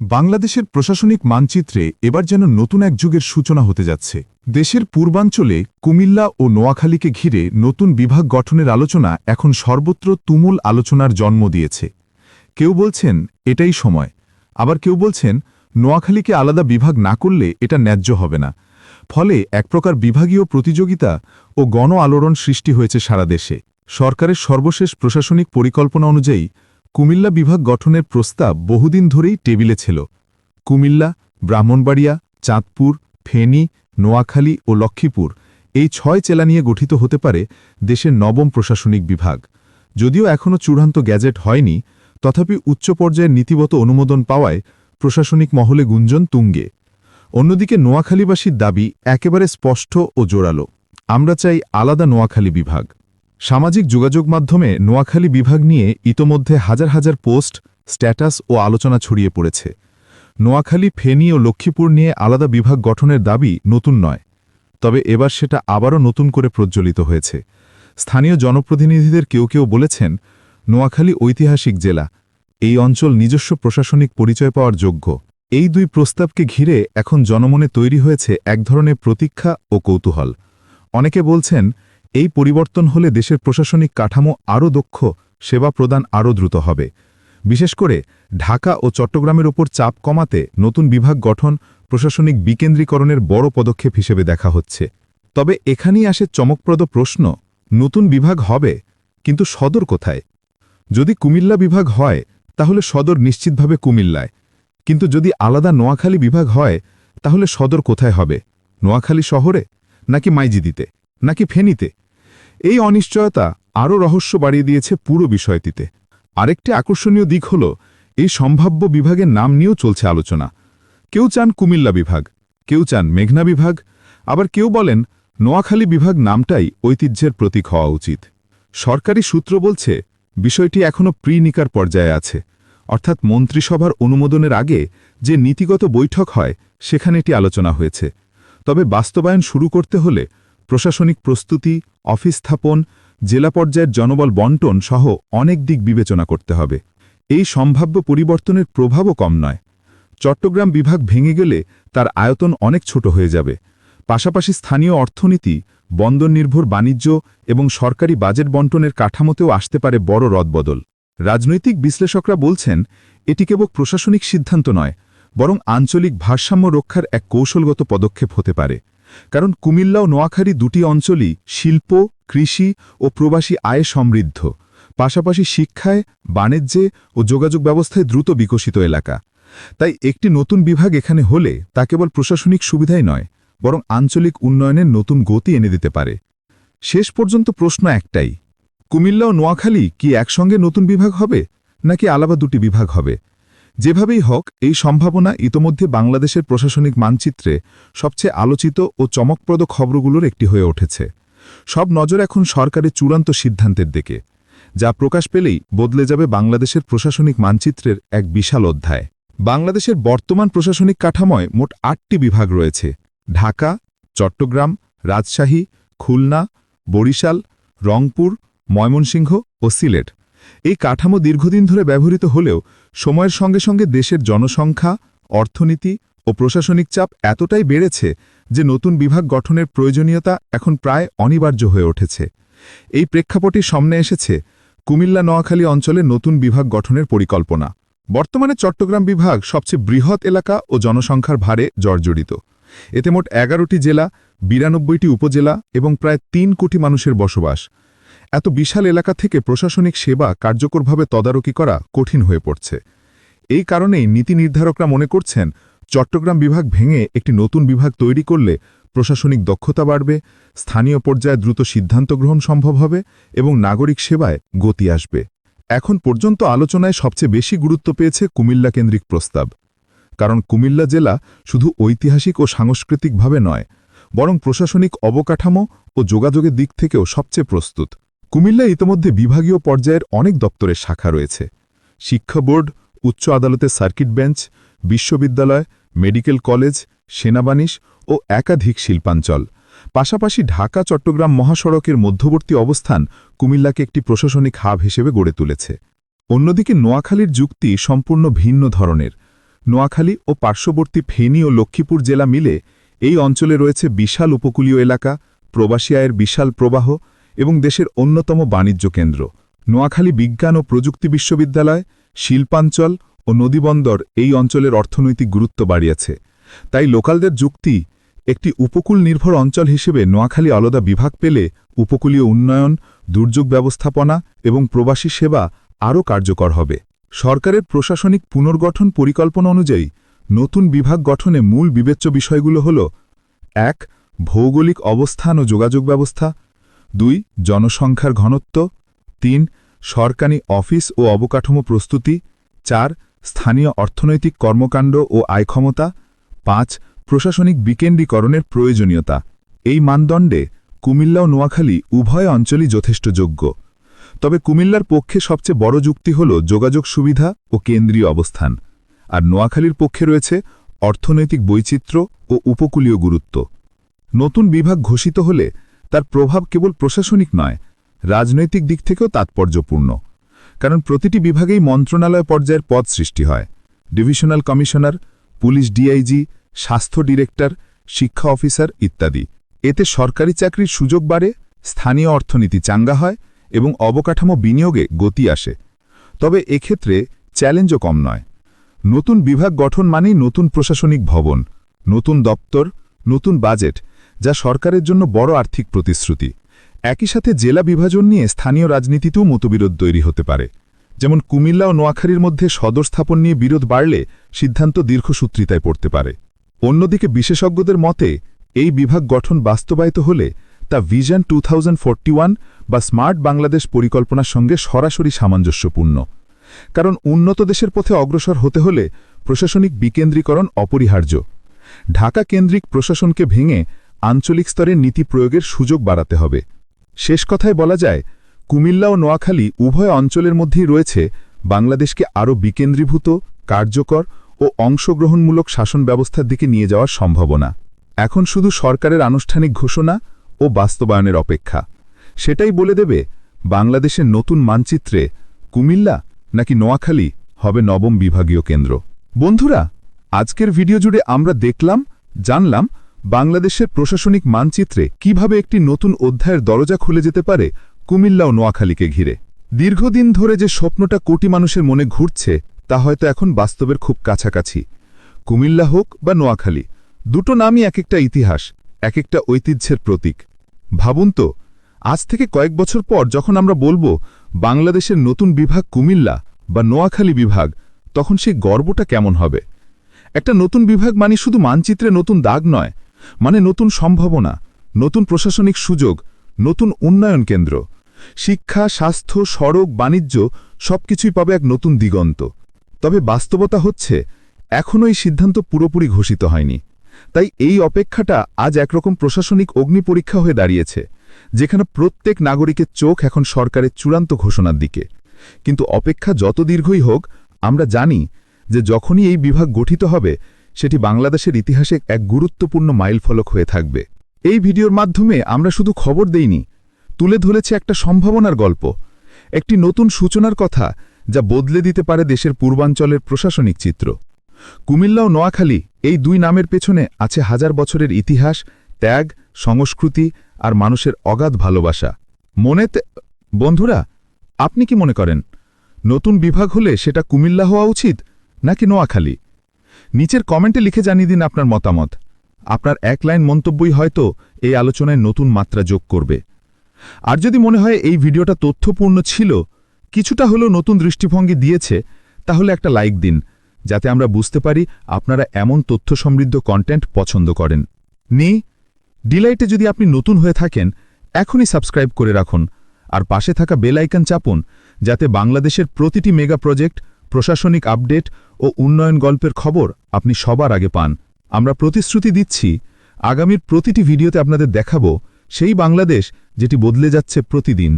বাংলাদেশের প্রশাসনিক মানচিত্রে এবার যেন নতুন এক যুগের সূচনা হতে যাচ্ছে। দেশের পূর্বাঞ্চলে কুমিল্লা ও নোয়াখালীকে ঘিরে নতুন বিভাগ গঠনের আলোচনা এখন সর্বত্র তুমুল আলোচনার জন্ম দিয়েছে। কেউ বলছেন, এটাই সময়। আবার কেউ বলছেন, নোয়াখালীকে আলাদা বিভাগ না করলে এটা ন্যায্য হবে না। ফলে এক প্রকার বিভাগীয় প্রতিযোগিতা ও গণ আলোড়ন সৃষ্টি হয়েছে সারা দেশে। সরকারের সর্বশেষ প্রশাসনিক পরিকল্পনা অনুযায়ী কুমিল্লা বিভাগ গঠনের প্রস্তাব বহুদিন ধরেই টেবিলে ছিল। কুমিল্লা, ব্রাহ্মণবাড়িয়া, চাঁদপুর, ফেনী, নোয়াখালী ও লক্ষ্মীপুর এই ছয় জেলা নিয়ে গঠিত হতে পারে দেশের নবম প্রশাসনিক বিভাগ। যদিও এখনও চূড়ান্ত গ্যাজেট হয়নি, তথাপি উচ্চ পর্যায়ের নীতিগত অনুমোদন পাওয়ায় প্রশাসনিক মহলে গুঞ্জন তুঙ্গে। অন্যদিকে নোয়াখালীবাসীর দাবি একেবারে স্পষ্ট ও জোরালো। আমরা চাই আলাদা নোয়াখালী বিভাগ। সামাজিক যোগাযোগ মাধ্যমে নোয়াখালী বিভাগ নিয়ে ইতোমধ্যে হাজার হাজার পোস্ট, স্ট্যাটাস ও আলোচনা ছড়িয়ে পড়েছে। নোয়াখালী, ফেনী ও লক্ষ্মীপুর নিয়ে আলাদা বিভাগ গঠনের দাবি নতুন নয়। তবে এবার সেটা আবারও নতুন করে প্রজ্বলিত হয়েছে। স্থানীয় জনপ্রতিনিধিদের কেউ কেউ বলেছেন, নোয়াখালী ঐতিহাসিক জেলা। এই অঞ্চল নিজস্ব প্রশাসনিক পরিচয় পাওয়ার যোগ্য। এই দুই প্রস্তাবকে ঘিরে এখন জনমনে তৈরি হয়েছে এক ধরনের প্রতীক্ষা ও কৌতূহল। অনেকে বলছেন এই পরিবর্তন হলে দেশের প্রশাসনিক কাঠামো আরও দক্ষ, সেবা প্রদান আরও দ্রুত হবে। বিশেষ করে, ঢাকা ও চট্টগ্রামের ওপর চাপ কমাতে নতুন বিভাগ গঠন প্রশাসনিক বিকেন্দ্রীকরণের বড় পদক্ষেপ হিসেবে দেখা হচ্ছে। তবে এখানেই আসে চমকপ্রদ প্রশ্ন, নতুন বিভাগ হবে, কিন্তু সদর কোথায়? যদি কুমিল্লা বিভাগ হয়, তাহলে সদর নিশ্চিতভাবে কুমিল্লায়। কিন্তু যদি আলাদা নোয়াখালী বিভাগ হয়, তাহলে সদর কোথায় হবে? নোয়াখালী শহরে, নাকি মাইজিদিতে? নাকি ফেনীতে? এই অনিশ্চয়তা আরও রহস্য বাড়িয়ে দিয়েছে পুরো বিষয়টিতে। আরেকটি আকর্ষণীয় দিক হল, এই সম্ভাব্য বিভাগের নাম নিয়েও চলছে আলোচনা। কেউ চান কুমিল্লা বিভাগ, কেউ চান মেঘনা বিভাগ, আবার কেউ বলেন নোয়াখালী বিভাগ নামটাই ঐতিহ্যের প্রতীক হওয়া উচিত। সরকারি সূত্র বলছে, বিষয়টি এখনও প্রিনিকার পর্যায়ে আছে। অর্থাৎ মন্ত্রিসভার অনুমোদনের আগে যে নীতিগত বৈঠক হয়, সেখানে এটি আলোচনা হয়েছে। তবে বাস্তবায়ন শুরু করতে হলে প্রশাসনিক প্রস্তুতি, অফিস স্থাপন, জেলা পর্যায়ের জনবল বন্টন সহ অনেক দিক বিবেচনা করতে হবে। এই সম্ভাব্য পরিবর্তনের প্রভাবও কম নয়। চট্টগ্রাম বিভাগ ভেঙে গেলে তার আয়তন অনেক ছোট হয়ে যাবে। পাশাপাশি স্থানীয় অর্থনীতি বন্দর নির্ভর বাণিজ্য এবং সরকারি বাজেট বন্টনের কাঠামোতেও আসতে পারে বড় রদবদল। রাজনৈতিক বিশ্লেষকরা বলছেন, এটি কেবল প্রশাসনিক সিদ্ধান্ত নয়, বরং আঞ্চলিক ভারসাম্য রক্ষার এক কৌশলগত পদক্ষেপ হতে পারে। কারণ কুমিল্লা ও নোয়াখালী দুটি অঞ্চলই শিল্প, কৃষি ও প্রবাসী আয়ে সমৃদ্ধ। পাশাপাশি শিক্ষায়, বাণিজ্যে ও যোগাযোগ ব্যবস্থায় দ্রুত বিকশিত এলাকা। তাই একটি নতুন বিভাগ এখানে হলে তা কেবল প্রশাসনিক সুবিধাই নয়, বরং আঞ্চলিক উন্নয়নের নতুন গতি এনে দিতে পারে। শেষ পর্যন্ত প্রশ্ন একটাই, কুমিল্লা ও নোয়াখালী কি একসঙ্গে নতুন বিভাগ হবে, নাকি আলাদা দুটি বিভাগ হবে? যেভাবেই হোক, এই সম্ভাবনা ইতোমধ্যে বাংলাদেশের প্রশাসনিক মানচিত্রে সবচেয়ে আলোচিত ও চমকপ্রদ খবরগুলোর একটি হয়ে উঠেছে। সব নজর এখন সরকারের চূড়ান্ত সিদ্ধান্তের দিকে, যা প্রকাশ পেলেই বদলে যাবে বাংলাদেশের প্রশাসনিক মানচিত্রের এক বিশাল অধ্যায়। বাংলাদেশের বর্তমান প্রশাসনিক কাঠামোয় মোট আটটি বিভাগ রয়েছে, ঢাকা, চট্টগ্রাম, রাজশাহী, খুলনা, বরিশাল, রংপুর, ময়মনসিংহ ও সিলেট। এই কাঠামো দীর্ঘদিন ধরে ব্যবহৃত হলেও সময়ের সঙ্গে সঙ্গে দেশের জনসংখ্যা, অর্থনীতি ও প্রশাসনিক চাপ এতটাই বেড়েছে যে নতুন বিভাগ গঠনের প্রয়োজনীয়তা এখন প্রায় অনিবার্য হয়ে উঠেছে। এই প্রেক্ষাপটে সামনে এসেছে কুমিল্লা নোয়াখালী অঞ্চলে নতুন বিভাগ গঠনের পরিকল্পনা। বর্তমানে চট্টগ্রাম বিভাগ সবচেয়ে বৃহৎ এলাকা ও জনসংখ্যার ভারে জর্জরিত। এতে মোট এগারোটি জেলা, বিরানব্বইটি উপজেলা এবং প্রায় তিন কোটি মানুষের বসবাস। এত বিশাল এলাকা থেকে প্রশাসনিক সেবা কার্যকরভাবে তদারকি করা কঠিন হয়ে পড়ছে। এই কারণেই নীতি নির্ধারকরা মনে করছেন, চট্টগ্রাম বিভাগ ভেঙে একটি নতুন বিভাগ তৈরি করলে প্রশাসনিক দক্ষতা বাড়বে, স্থানীয় পর্যায়ে দ্রুত সিদ্ধান্ত গ্রহণ সম্ভব হবে এবং নাগরিক সেবায় গতি আসবে। এখন পর্যন্ত আলোচনায় সবচেয়ে বেশি গুরুত্ব পেয়েছে কুমিল্লা কেন্দ্রিক প্রস্তাব। কারণ কুমিল্লা জেলা শুধু ঐতিহাসিক ও সাংস্কৃতিকভাবে নয়, বরং প্রশাসনিক অবকাঠামো ও যোগাযোগের দিক থেকেও সবচেয়ে প্রস্তুত। কুমিল্লা ইতোমধ্যে বিভাগীয় পর্যায়ের অনেক দপ্তরের শাখা রয়েছে। শিক্ষা বোর্ড, উচ্চ আদালতের সার্কিট বেঞ্চ, বিশ্ববিদ্যালয়, মেডিকেল কলেজ সেনাবানিশ ও একাধিক শিল্পাঞ্চল। পাশাপাশি ঢাকা, চট্টগ্রাম মহাসড়কের মধ্যবর্তী অবস্থান কুমিল্লাকে একটি প্রশাসনিক হাব হিসেবে গড়ে তুলেছে। অন্যদিকে নোয়াখালীর যুক্তি সম্পূর্ণ ভিন্ন ধরনের। নোয়াখালী ও পার্শ্ববর্তী ফেনী ও লক্ষ্মীপুর জেলা মিলে এই অঞ্চলে রয়েছে বিশাল উপকূলীয় এলাকা, প্রবাসী আয়ের বিশাল প্রবাহ এবং দেশের অন্যতম বাণিজ্য কেন্দ্র। নোয়াখালী বিজ্ঞান ও প্রযুক্তি বিশ্ববিদ্যালয়, শিল্পাঞ্চল ও নদীবন্দর এই অঞ্চলের অর্থনৈতিক গুরুত্ব বাড়িয়েছে। তাই লোকালদের যুক্তি, একটি উপকূল নির্ভর অঞ্চল হিসেবে নোয়াখালী আলাদা বিভাগ পেলে উপকূলীয় উন্নয়ন, দুর্যোগ ব্যবস্থাপনা এবং প্রবাসী সেবা আরও কার্যকর হবে। সরকারের প্রশাসনিক পুনর্গঠন পরিকল্পনা অনুযায়ী নতুন বিভাগ গঠনে মূল বিবেচ্য বিষয়গুলো হল, এক, ভৌগোলিক অবস্থান ও যোগাযোগ ব্যবস্থা দুই, জনসংখ্যার ঘনত্ব, তিন, সরকারি অফিস ও অবকাঠামো প্রস্তুতি, চার, স্থানীয় অর্থনৈতিক কর্মকাণ্ড ও আয়ক্ষমতা, পাঁচ, প্রশাসনিক বিকেন্দ্রীকরণের প্রয়োজনীয়তা। এই মানদণ্ডে কুমিল্লা ও নোয়াখালী উভয় অঞ্চলই যথেষ্ট যোগ্য। তবে কুমিল্লার পক্ষে সবচেয়ে বড় যুক্তি হল যোগাযোগ সুবিধা ও কেন্দ্রীয় অবস্থান। আর নোয়াখালীর পক্ষে রয়েছে অর্থনৈতিক বৈচিত্র্য ও উপকূলীয় গুরুত্ব। নতুন বিভাগ ঘোষিত হলে তার প্রভাব কেবল প্রশাসনিক নয়, রাজনৈতিক দিক থেকেও তাৎপর্যপূর্ণ। কারণ প্রতিটি বিভাগেই মন্ত্রণালয় পর্যায়ের পদ সৃষ্টি হয়। ডিভিশনাল কমিশনার, পুলিশ ডিআইজি, স্বাস্থ্য ডিরেক্টর, শিক্ষা অফিসার ইত্যাদি। এতে সরকারি চাকরির সুযোগ বাড়ে, স্থানীয় অর্থনীতি চাঙ্গা হয় এবং অবকাঠামো বিনিয়োগে গতি আসে। তবে এক্ষেত্রে চ্যালেঞ্জও কম নয়। নতুন বিভাগ গঠন মানেই নতুন প্রশাসনিক ভবন, নতুন দপ্তর, নতুন বাজেট যা সরকারের জন্য বড় আর্থিক প্রতিশ্রুতি। একই সাথে জেলা বিভাজন নিয়ে স্থানীয় রাজনীতিতেও মতবিরোধ তৈরি হতে পারে। যেমন কুমিল্লা ও নোয়াখালীর মধ্যে সদর স্থাপন নিয়ে বিরোধ বাড়লে সিদ্ধান্ত দীর্ঘসূত্রিতায় পড়তে পারে। অন্যদিকে বিশেষজ্ঞদের মতে, এই বিভাগ গঠন বাস্তবায়িত হলে তা ভিশন টু বা স্মার্ট বাংলাদেশ পরিকল্পনার সঙ্গে সরাসরি সামঞ্জস্যপূর্ণ। কারণ উন্নত দেশের পথে অগ্রসর হতে হলে প্রশাসনিক বিকেন্দ্রীকরণ অপরিহার্য। ঢাকা কেন্দ্রিক প্রশাসনকে ভেঙে আঞ্চলিক স্তরে নীতি প্রয়োগের সুযোগ বাড়াতে হবে। শেষ কথায় বলা যায়, কুমিল্লা ও নোয়াখালী উভয় অঞ্চলের মধ্যেই রয়েছে বাংলাদেশকে আরও বিকেন্দ্রীভূত, কার্যকর ও অংশগ্রহণমূলক শাসন ব্যবস্থার দিকে নিয়ে যাওয়ার সম্ভাবনা। এখন শুধু সরকারের আনুষ্ঠানিক ঘোষণা ও বাস্তবায়নের অপেক্ষা। সেটাই বলে দেবে, বাংলাদেশের নতুন মানচিত্রে কুমিল্লা নাকি নোয়াখালী হবে নবম বিভাগীয় কেন্দ্র। বন্ধুরা, আজকের ভিডিও জুড়ে আমরা দেখলাম, জানলাম বাংলাদেশের প্রশাসনিক মানচিত্রে কীভাবে একটি নতুন অধ্যায়ের দরজা খুলে যেতে পারে কুমিল্লা ও নোয়াখালীকে ঘিরে। দীর্ঘদিন ধরে যে স্বপ্নটা কোটি মানুষের মনে ঘুরছে, তা হয়তো এখন বাস্তবের খুব কাছাকাছি। কুমিল্লা হোক বা নোয়াখালী, দুটো নামই এক একটা ইতিহাস এক একটা ঐতিহ্যের প্রতীক। ভাবুন তো, আজ থেকে কয়েক বছর পর যখন আমরা বলব, বাংলাদেশের নতুন বিভাগ কুমিল্লা বা নোয়াখালী বিভাগ, তখন সেই গর্বটা কেমন হবে? একটা নতুন বিভাগ মানে শুধু মানচিত্রে নতুন দাগ নয় মানে নতুন সম্ভাবনা, নতুন প্রশাসনিক সুযোগ, নতুন উন্নয়ন কেন্দ্র। শিক্ষা, স্বাস্থ্য, সড়ক, বাণিজ্য সবকিছুই পাবে এক নতুন দিগন্ত। তবে বাস্তবতা হচ্ছে এখনও এই সিদ্ধান্ত পুরোপুরি ঘোষিত হয়নি। তাই এই অপেক্ষাটা আজ একরকম প্রশাসনিক অগ্নি পরীক্ষা হয়ে দাঁড়িয়েছে, যেখানে প্রত্যেক নাগরিকের চোখ এখন সরকারের চূড়ান্ত ঘোষণার দিকে। কিন্তু অপেক্ষা যত দীর্ঘই হোক, আমরা জানি যে যখনই এই বিভাগ গঠিত হবে সেটি বাংলাদেশের ইতিহাসে এক গুরুত্বপূর্ণ মাইলফলক হয়ে থাকবে। এই ভিডিওর মাধ্যমে আমরা শুধু খবর দেইনি, তুলে ধরেছে একটা সম্ভাবনার গল্প, একটি নতুন সূচনার কথা যা বদলে দিতে পারে দেশের পূর্বাঞ্চলের প্রশাসনিক চিত্র। কুমিল্লা ও নোয়াখালী এই দুই নামের পেছনে আছে হাজার বছরের ইতিহাস, ত্যাগ, সংস্কৃতি আর মানুষের অগাধ ভালোবাসা। মনেতে, বন্ধুরা, আপনি কি মনে করেন, নতুন বিভাগ হলে সেটা কুমিল্লা হওয়া উচিত নাকি নোয়াখালী? নিচের কমেন্টে লিখে জানিয়ে দিন আপনার মতামত। আপনার এক লাইন মন্তব্যই হয়তো এই আলোচনায় নতুন মাত্রা যোগ করবে। আর যদি মনে হয় এই ভিডিওটা তথ্যপূর্ণ ছিল, কিছুটা হলেও নতুন দৃষ্টিভঙ্গি দিয়েছে, তাহলে একটা লাইক দিন, যাতে আমরা বুঝতে পারি আপনারা এমন তথ্য সমৃদ্ধ কন্টেন্ট পছন্দ করেন। নি, ডিলাইটে যদি আপনি নতুন হয়ে থাকেন, এখনই সাবস্ক্রাইব করে রাখুন, আর পাশে থাকা বেল আইকন চাপুন, যাতে বাংলাদেশের প্রতিটি মেগা প্রজেক্ট প্রশাসনিক আপডেট ও উন্নয়ন গল্পের খবর আপনি সবার আগে পান। আমরা প্রতিশ্রুতি দিচ্ছি, আগামীর প্রতিটি ভিডিওতে আপনাদের দেখাবো সেই বাংলাদেশ যেটি বদলে যাচ্ছে প্রতিদিন।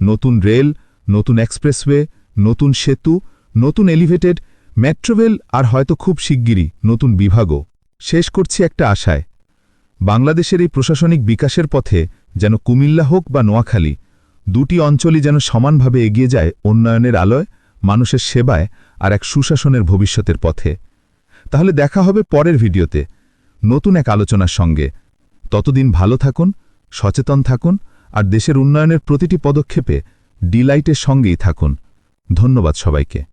নতুন রেল, নতুন এক্সপ্রেসওয়ে, নতুন সেতু, নতুন এলিভেটেড, মেট্রোরেল আর হয়তো খুব শিগগিরই নতুন বিভাগও। শেষ করছি একটা আশায়। বাংলাদেশের এই প্রশাসনিক বিকাশের পথে যেন কুমিল্লা হোক বা নোয়াখালী, দুটি অঞ্চলই যেন সমানভাবে এগিয়ে যায় উন্নয়নের আলোয় মানুষের সেবায় আর এক সুশাসনের ভবিষ্যতের পথে। তাহলে দেখা হবে পরের ভিডিওতে। নতুন এক আলোচনার সঙ্গে। ততদিন ভালো থাকুন, সচেতন থাকুন আর দেশের উন্নয়নের প্রতিটি পদক্ষেপে ডিলাইটের সঙ্গেই থাকুন। ধন্যবাদ সবাইকে।